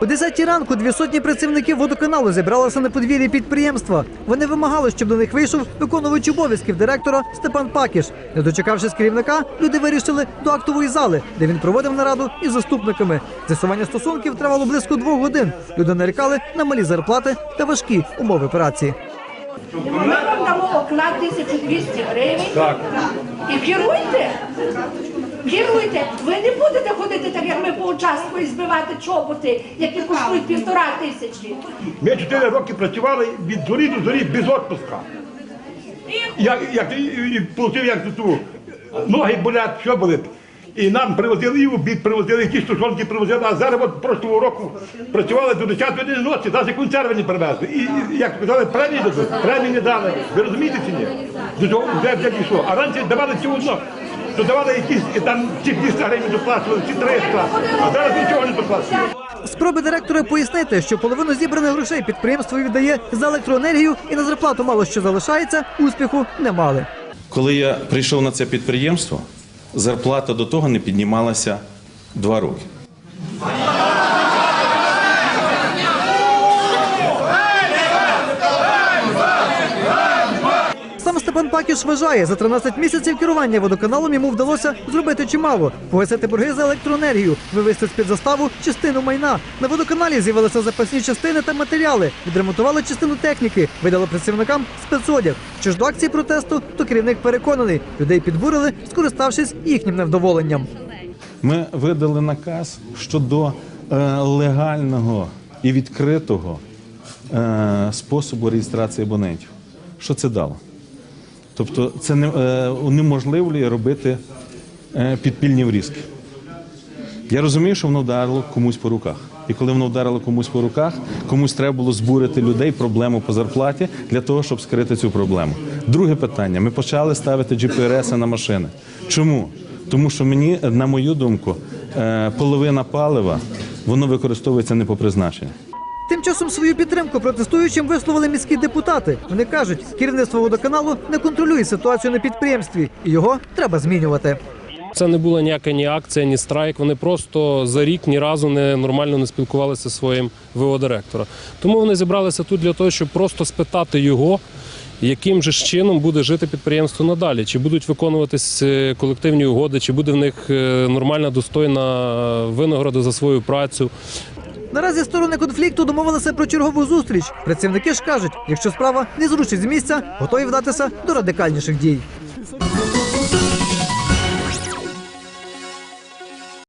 О 10 ранку дві сотні працівників водоканалу зібралися на подвір'ї підприємства. Вони вимагали, щоб до них вийшов виконувач обов'язків директора Степан Пакіш. Не дочекавшись керівника, люди вирішили до актової зали, де він проводив нараду із заступниками. З'ясування стосунків тривало близько двох годин. Люди нарікали на малі зарплати та важкі умови праці. Ми вам дамо оклад 1200 гривень. Так. І керуйте. Керуйте. Ви не будете ходити участку і збивати чоботи, які коштують півтора тисячі. Ми 4 роки працювали від зорі до зорі без відпуска. Як, як, і, получив, як ту, ноги болять, що болить. І нам привозили і обід, привозили, якісь тушонки привозили, а зараз от прошлого року працювали до 10 години ночі, навіть консерви не привезли. І, і як казали, премії дадуть, премії не дали. Ви розумієте чи ні? До цього вже вже дійшло. А раніше давали цього одно. То давали якісь і там ці 200 гривень доплачували, ці 300, а зараз нічого не доплачують. Спроби директора пояснити, що половину зібраних грошей підприємство віддає за електроенергію і на зарплату мало що залишається, успіху не мали. Коли я прийшов на це підприємство, зарплата до того не піднімалася два роки. Пакіш вважає, за 13 місяців керування водоканалом йому вдалося зробити чимало: погасити борги за електроенергію, вивести з під заставу частину майна. На водоканалі з'явилися запасні частини та матеріали, відремонтували частину техніки, видали працівникам спецодяг. Що ж до акції протесту, то керівник переконаний, людей підбурили, скориставшись їхнім невдоволенням. Ми видали наказ щодо е, легального і відкритого е, способу реєстрації абонентів. Що це дало? Тобто це не, е, унеможливлює робити е, підпільні врізки. Я розумію, що воно вдарило комусь по руках. І коли воно вдарило комусь по руках, комусь треба було збурити людей проблему по зарплаті для того, щоб скрити цю проблему. Друге питання: ми почали ставити GPRS на машини. Чому? Тому що мені, на мою думку, е, половина палива воно використовується не по призначенню. Тим часом свою підтримку протестуючим висловили міські депутати. Вони кажуть, керівництво водоканалу не контролює ситуацію на підприємстві, і його треба змінювати. Це не була ніяка ні акція, ні страйк. Вони просто за рік ні разу не нормально не спілкувалися зі своїм ВО. Тому вони зібралися тут для того, щоб просто спитати його, яким же чином буде жити підприємство надалі, чи будуть виконуватись е, колективні угоди, чи буде в них е, нормальна достойна винагорода за свою працю. Наразі сторони конфлікту домовилися про чергову зустріч. Працівники ж кажуть, якщо справа не зрушить з місця, готові вдатися до радикальніших дій.